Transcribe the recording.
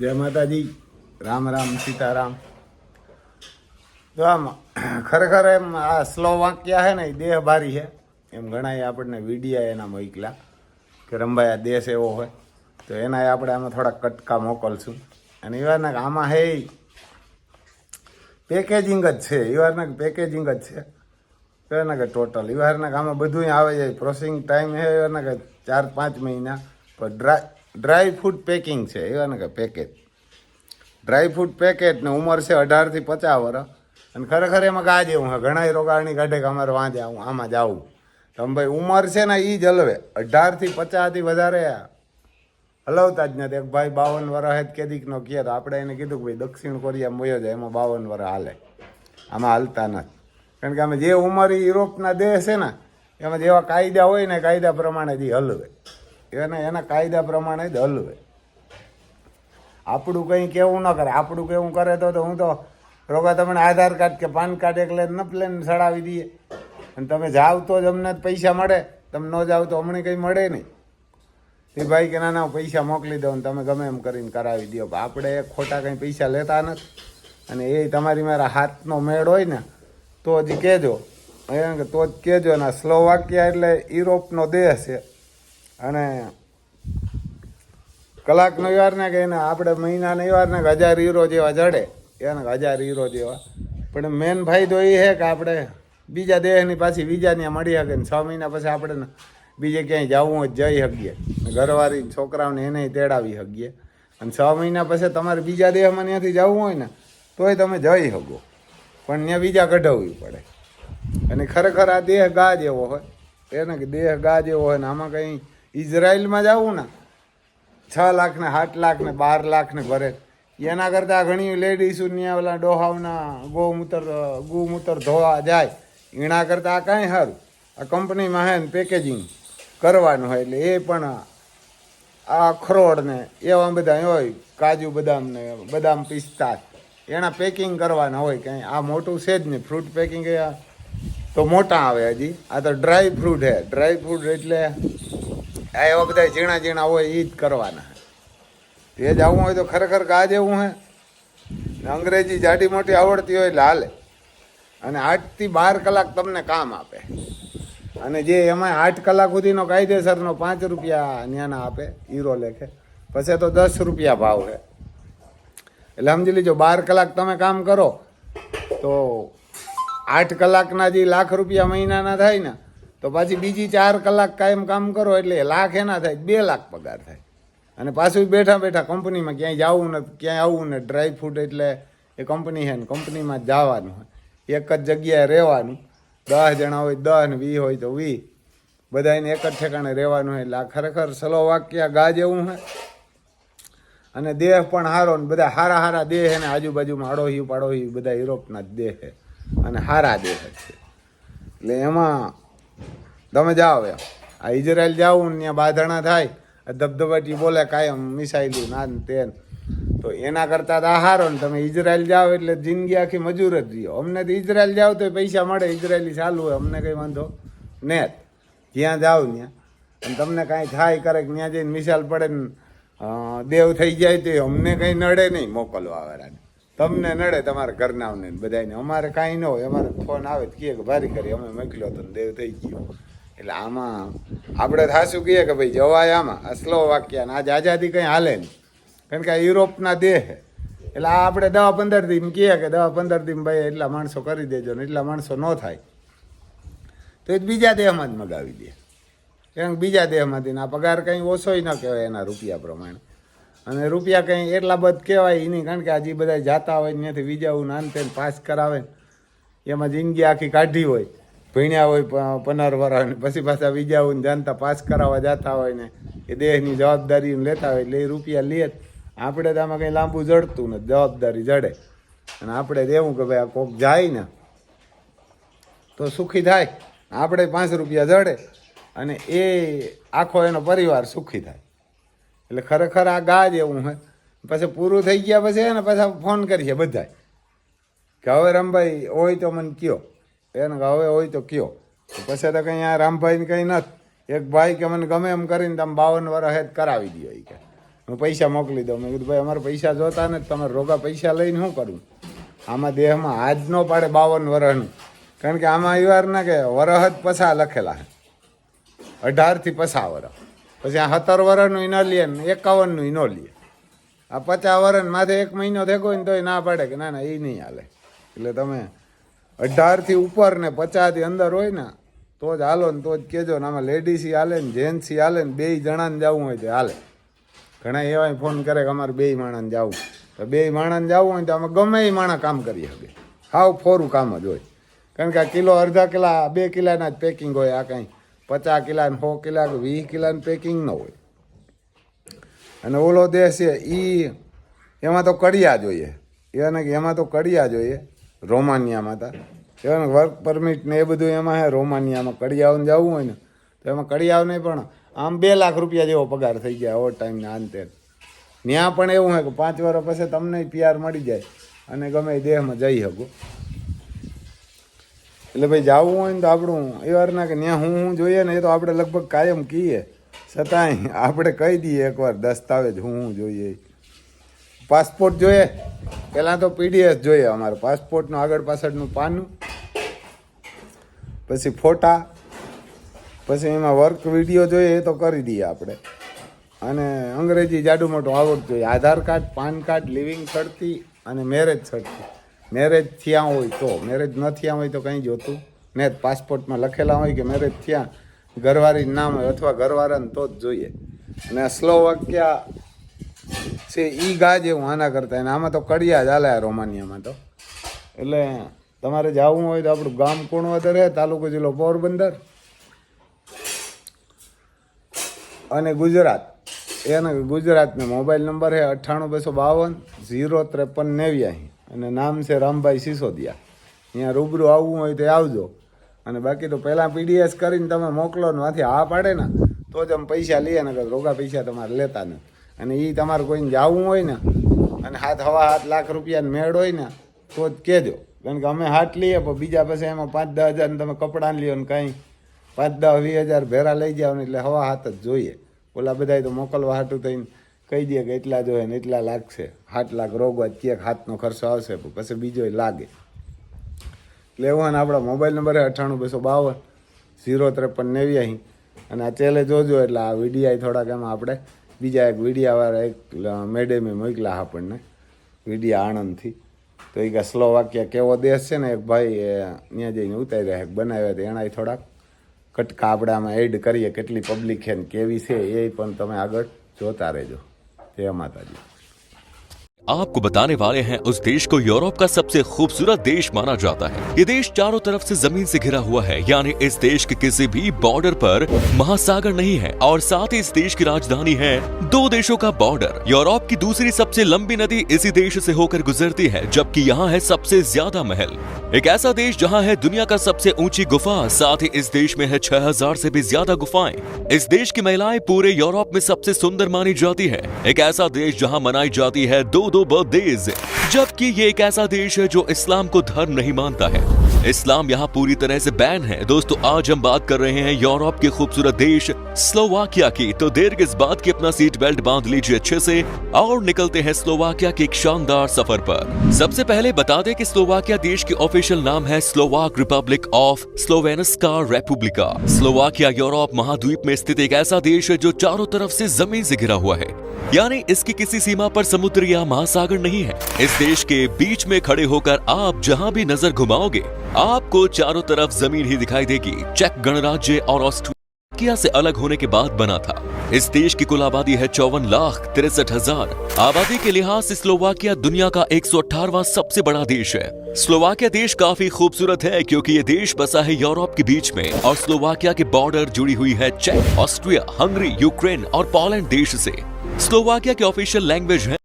જય માતાજી. રામ રામ, સીતારામ. તો આમ ખરેખર એમ આ સ્લો વાક્ય છે ને, એ દેહ ભારી છે. એમ ઘણા આપણને વિડીયા એના મોકલા, કે રંભાઈ આ દેશ એવો હોય. તો એના આપણે આમાં થોડા કટકા મોકલશું. અને એવાના આમાં હે પેકેજિંગ જ છે. એવાના પેકેજિંગ જ છે. એના કે ટોટલ કે આમાં બધું આવે જાય. પ્રોસેસિંગ ટાઈમ છે એના કે ચાર પાંચ મહિના. પણ ડ્રાય ડ્રાય ફ્રૂટ પેકિંગ છે એવા ને કે પેકેજ ડ્રાય ફ્રૂટ પેકેટ ને ઉંમર છે અઢારથી પચાસ વર્ષ અને ખરેખર એમાં કાજ જેવું ઘણાય ઘણા રોગાણી કાઢે કે અમારે વાં જાવું આમાં જાવું તો આમ ભાઈ, ઉંમર છે ને એ જ હલવે. અઢારથી પચાસથી વધારે હલવતા જ નથી. એક ભાઈ બાવન વર્ષ જ કેદીક નો કહે તો આપણે એને કીધું કે ભાઈ, દક્ષિણ કોરિયા મોયો જાય, એમાં બાવન વર્ષ હાલે. આમાં હાલતા નથી. કારણ કે અમે જે ઉંમર યુરોપના દેશ છે ને, એમાં જેવા કાયદા હોય ને કાયદા પ્રમાણે જે હલવે. એના એના કાયદા પ્રમાણે જ હલવે. આપણું કંઈ કેવું ન કરે. આપણું કેવું કરે તો હું તો રોગા તમને આધાર કાર્ડ કે પાન કાર્ડ એકલે ન પ્લેન સડાવી દઈએ. અને તમે જાવ તો જ અમને પૈસા મળે. તમે ન જાવ તો અમને કંઈ મળે નહીં. તે ભાઈ કે, ના ના પૈસા મોકલી દઉં ને તમે ગમે એમ કરીને કરાવી દો પણ આપણે ખોટા કંઈ પૈસા લેતા નથી. અને એ તમારી મારા હાથનો મેળ હોય ને, તો જ કહેજો. તો જ કહેજો. ને સ્લોવાકિયા એટલે યુરોપનો દેશ છે. અને કલાકનો વ્યવહાર કે એને આપણે મહિનાનો વ્યવહાર ને કે હજાર યુરો જેવા જડે. એને હજાર યુરો જેવા. પણ મેન ફાયદો એ છે કે આપણે બીજા દેહની પાછી બીજા ત્યાં મળી શકે ને છ મહિના પછી આપણે બીજે ક્યાંય જવું હોય જઈ શકીએ ઘરવાળી છોકરાઓને એને તેડાવી શકીએ અને છ મહિના પછી તમારે બીજા દેહમાં ત્યાંથી જવું હોય ને, તોય તમે જઈ શકો પણ ત્યાં બીજા કઢાવવી પડે. અને ખરેખર આ દેહ ગા જેવો હોય. એને કે દેહ ગા જેવો હોય ને આમાં કંઈ ઇઝરાયલમાં જવું ને. છ લાખ ને સાત લાખ ને બાર લાખ ને ભરે. એના કરતાં ઘણી લેડીઝો ત્યાં ઓલા ડોહાવના ગૌમૂત્ર ગૌમૂત્ર ધોવા જાય. એના કરતાં આ કાંઈ સારું. આ કંપનીમાં હે ને પેકેજિંગ કરવાનું હોય એટલે એ પણ આ અખરોડ ને એવા બધા હોય, કાજુ બદામ ને બદામ પિસ્તા. એના પેકિંગ કરવાના હોય કંઈ. આ મોટું છે જ નહીં ફ્રૂટ પેકિંગ તો મોટા આવે હજી. આ તો ડ્રાય ફ્રૂટ હે. ડ્રાય ફ્રૂટ એટલે આ એવા બધા ઝીણા ઝીણા હોય એ જ કરવાના. તે જ આવવું હોય તો ખરેખર કા જેવું હે. અંગ્રેજી જાડી મોટી આવડતી હોય એટલે અને આઠથી બાર કલાક તમને કામ આપે. અને જે એમાં આઠ કલાક સુધીનો કાયદેસરનો પાંચ રૂપિયા ન્યાના આપે, હીરો લેખે. પછી તો દસ રૂપિયા ભાવ છે એટલે સમજી લીજો, બાર કલાક તમે કામ કરો, તો આઠ કલાકના જે લાખ રૂપિયા મહિનાના થાય ને તો પાછી બીજી ચાર કલાક કાયમ કામ કરો એટલે લાખ એના થાય, બે લાખ પગાર થાય. અને પાછું બેઠા બેઠા કંપનીમાં ક્યાંય જવું ને, ક્યાંય આવવું ને ડ્રાય ફ્રૂટ એટલે એ કંપની છે ને, કંપનીમાં જવાનું હોય. એક જ જગ્યાએ રહેવાનું. દસ જણા હોય, દસ ને વી હોય તો વી બધાને એક જ ઠેકાણે રહેવાનું હોય એટલે આ ખરેખર સલો વાક્ય ગા જેવું હોય. અને દેહ પણ હારો ને બધા હારા હારા દેહ ને, આજુબાજુમાં આડોહી પાડોહી બધા યુરોપના જ દેહ અને હારા દેહ છે. એટલે એમાં તમે જાઓ એમ આ ઇઝરાયલ ને ત્યાં બાંધણા થાય ધબધબાટી બોલે કાયમ મિસાઇલું ના તે તો એના કરતાં આહારો ને તમે ઇઝરાયલ જાઓ એટલે જિંદગી આખી મજૂર જ રહ્યો. અમને તો ઇઝરાયલ જાઓ તો પૈસા મળે ઇઝરાયલી ચાલુ હોય, અમને કંઈ વાંધો ને જ્યાં જાઓ ત્યાં. અને તમને કાંઈ થાય કરે ત્યાં જઈને મિસાલ પડે ને દેવ થઈ જાય તો અમને કંઈ નડે નહીં મોકલવા વાળાને તમને નડે તમારા ઘરનાઓને ને બધાને અમારે કાંઈ ન હોય. અમારે ફોન આવે તો કહે કે ભારી કરી. અમે મોકલ્યો તો ને દેવ થઈ ગયો. એટલે આમાં આપણે થાશું કહીએ કે ભાઈ જવાય આમાં. આ સ્લો વાક્ય ને આજ આઝાદી કંઈ હાલે નહીં. કારણ કે આ યુરોપના દેહ. એટલે આ આપણે દવા પંદર દીમ કહીએ કે દવા પંદર દીમ ભાઈ એટલા માણસો કરી દેજો ને એટલા માણસો ન થાય. તો એ બીજા દેહમાં જ મગાવી દે. કારણ કે બીજા દેહમાંથી આ પગાર કંઈ ઓછોય ન કહેવાય એના રૂપિયા પ્રમાણે. અને રૂપિયા કંઈ એટલા બધ કહેવાય નહીં, કારણ કે આજે બધા જાતા હોય ત્યાંથી વિજાવું ને પાસ કરાવે એમાં જિંદગી આખી કાઢી હોય, ભણ્યા હોય પંદર વર્ષ પછી પાછા વિજાવું જાણતા પાસ કરાવવા જતા હોય ને, એ દેહની જવાબદારી લેતા હોય એટલે એ રૂપિયા લે આપણે તો આમાં કંઈ લાંબુ જડતું ને જવાબદારી જડે. અને આપણે દેવું કે ભાઈ આ કોક જાય ને, તો સુખી થાય. આપણે પાંચ રૂપિયા જડે અને એ આખો એનો પરિવાર સુખી થાય. એટલે ખરેખર આ ગા જેવું હોય પછી પૂરું થઈ ગયા પછી એને પાછા ફોન કરીએ બધા કે હવે રામભાઈ હોય તો મને કયો. એને કે હવે હોય તો કયો. પછી તો કંઈ આ રામભાઈને કંઈ નથી. એક ભાઈ કે મને ગમે એમ કરીને તમે બાવન વર્ષ હેત કરાવી દો એ કે. હું પૈસા મોકલી દઉં. મેં કીધું, ભાઈ, અમારે પૈસા જોતા ને તમારે રોગા પૈસા લઈને શું કરું? આમાં દેહમાં હાજ ન પાડે બાવન વર્ષનું કારણ કે આમાં એવાર ના કે વરહ જ પસા લખેલા અઢારથી પસા વરહ. પછી આ સત્તર વર્ષનું ન લે ને એકાવનનું ન લે. આ પચાસ વર્ષ માથે એક મહિનો થેકો ને તોય ના પાડે કે ના ના એ નહીં હાલે. એટલે તમે અઢારથી ઉપર ને પચાસથી અંદર હોય ને, તો જ હાલો ને તો જ કહેજો ને આમાં લેડીસી હાલે ને જેન્ટ્સી હાલે ને, બેય જણાને જવું હોય તો હાલે. ઘણા એવાય ફોન કરે કે અમારે બેય માણસને જવું. તો બેય માણસને જવું હોય તો અમે ગમે એ માણસ કામ કરી શકે. હાવ ફોરું કામ જ હોય. કારણ કે આ કિલો, અડધા કિલા, બે કિલાના જ પેકિંગ હોય આ કાંઈ. પચાસ કિલા ને સો કિલા કે વીસ કિલાનું પેકિંગ ન હોય. અને ઓલો દેશ છે એ એમાં તો કડિયા જોઈએ. એને કે એમાં તો કડિયા જોઈએ રોમાનિયામાં હતા એને વર્ક પરમિટ ને એ બધું એમાં હે રોમાનિયામાં કડિયાઓને જવું હોય ને, તો એમાં કડિયાઓ નહીં, પણ આમ બે લાખ રૂપિયા જેવો પગાર થઈ જાય ઓવર ટાઈમને આંતે ત્યાં પણ એવું હોય કે પાંચ વર્ષ પછી તમને પીઆર મળી જાય અને ગમે દેહમાં જઈ શકો. એટલે ભાઈ જવું હોય ને તો આપણું એ વારના કે ત્યાં હું હું જોઈએ ને એ તો આપણે લગભગ કાયમ કહીએ. છતાંય આપણે કહી દઈએ એકવાર દસ્તાવેજ હું હું જોઈએ. પાસપોર્ટ જોઈએ. પહેલાં તો પીડીએસ જોઈએ અમારે. પાસપોર્ટનું આગળ પાછળનું પાનું. પછી ફોટા. પછી એમાં વર્ક વીડિયો જોઈએ એ તો કરી દઈએ આપણે. અને અંગ્રેજી જાડું મોટું આવડતું જોઈએ. Aadhaar card, PAN card living certi અને મેરેજ સડતી મેરેજ થયા હોય તો મેરેજ ન થયા હોય તો કંઈ જોતું ને પાસપોર્ટમાં લખેલા હોય કે મેરેજ થયા, ઘરવાળી નામ હોય અથવા ઘરવાળાને તો જ જોઈએ. અને સ્લો વાક્યા છે ઈ ગા જેવું આના કરતા. અને આમાં તો કડિયા જ હાલે રોમાનિયામાં તો. એટલે તમારે જવું હોય તો આપણું ગામ કુણવદર રહે તાલુકો જિલ્લો પોરબંદર અને ગુજરાત. એને ગુજરાતનો મોબાઈલ નંબર છે અઠ્ઠાણું બસો બાવન, ઝીરો ત્રેપન નેવ્યાસી. અને નામ છે રામભાઈ સિસોદિયા. અહીંયા રૂબરૂ આવવું હોય તો આવજો. અને બાકી તો પહેલાં પીડીએસ કરીને તમે મોકલો ને માંથી હા પાડે ને, તો જ અમે પૈસા લઈએ ને રોગા પૈસા તમારે લેતા ને. અને એ તમારે કોઈને જવું હોય ને, અને હાથ હવા હાથ લાખ રૂપિયાને મેળ હોય ને, તો જ કહેજો. કારણ કે અમે હાથ લઈએ, પણ બીજા પછી એમાં પાંચ દસ હજાર તમે કપડાં લ્યો ને કાંઈ. પાંચ દસ, વીસ હજાર ભેરા લઈ જાઓ ને એટલે હવા હાથ જ જોઈએ. ઓલા બધાય તો મોકલવા હાટું થઈને કહી દે કે એટલા જોઈએ ને એટલા લાગશે. સાત લાખ રોગવા ક્યાંક હાથનો ખર્ચો આવશે પછી બીજો લાગે. એટલે એવું હોય ને આપણા મોબાઈલ નંબર અઠ્ઠાણું બસો બાવન, ઝીરો ત્રેપન નેવ્યાસી. અને આ ચેલે જોજો એટલે આ વિડીયા થોડાક એમાં આપણે બીજા એક વિડીયાવાળા એક મેડમે મોકલા આપણને. વિડીયા આણંદથી. તો એ કે સ્લોવાકિયા કેવો દેશ છે ને, એક ભાઈ ત્યાં જઈને ઉતાર્યા રહ્યા બનાવ્યા તો એનાય થોડાક. કટકા આપણે આમાં એડ કરીએ, કેટલી પબ્લિક છે ને કેવી છે એ પણ તમે આગળ જોતા રહેજો. જય માતાજી आपको बताने वाले हैं, उस देश को यूरोप का सबसे खूबसूरत देश माना जाता है। ये देश चारों तरफ़ से ज़मीन से घिरा हुआ है, यानी इस देश के किसी भी बॉर्डर पर महासागर नहीं है, और साथ ही इस देश की राजधानी है दो देशों का बॉर्डर यूरोप की दूसरी सबसे लंबी नदी इसी देश से होकर गुजरती है, जबकि यहाँ है सबसे ज़्यादा महल। एक ऐसा देश जहाँ है दुनिया का सबसे ऊँची गुफा, साथ ही इस देश में है छह हज़ार भी ज़्यादा गुफाएँ। इस देश की महिलाएँ पूरे यूरोप में सबसे सुंदर मानी जाती है। एक ऐसा देश जहाँ मनाई जाती है दो दो बर्थडेज जबकि ये एक ऐसा देश है जो इस्लाम को धर्म नहीं मानता है इस्लाम यहाँ पूरी तरह से बैन है। दोस्तों, आज हम बात कर रहे हैं यूरोप के खूबसूरत देश स्लोवाकिया की। तो देर किस बात की अपना सीट बेल्ट बाँध लीजिए अच्छे से, और निकलते हैं स्लोवाकिया के एक शानदार सफ़र पर। सबसे पहले बता दें कि स्लोवाकिया देश की ऑफिशियल नाम है Slovak republic of Slovenska Republika. Slovakia Europe महाद्वीप में स्थित एक ऐसा देश है जो चारों तरफ़ से ज़मीन से घिरा हुआ है। यानी इसकी किसी सीमा पर समुद्र या महासागर नहीं है। इस देश के बीच में खड़े होकर आप जहाँ भी नज़र घुमाओगे आपको चारों तरफ़ ज़मीन ही दिखाई देगी। चेक गणराज्य और ऑस्ट्रेलिया से अलग होने के बाद बना था। इस देश की कुल आबादी है चौवन लाख तिरसठ हज़ार। आबादी के लिहाज से स्लोवाकिया दुनिया का एक सबसे बड़ा देश है। स्लोवाकिया देश काफ़ी खूबसूरत है क्योंकि ये देश बसा है यूरोप के बीच में और स्लोवाकिया के बॉर्डर जुड़ी हुई है चेक, ऑस्ट्रिया, हंगरी, यूक्रेन और पोलैंड देश से। स्लोवाकिया की ऑफिशियल लैंग्वेज है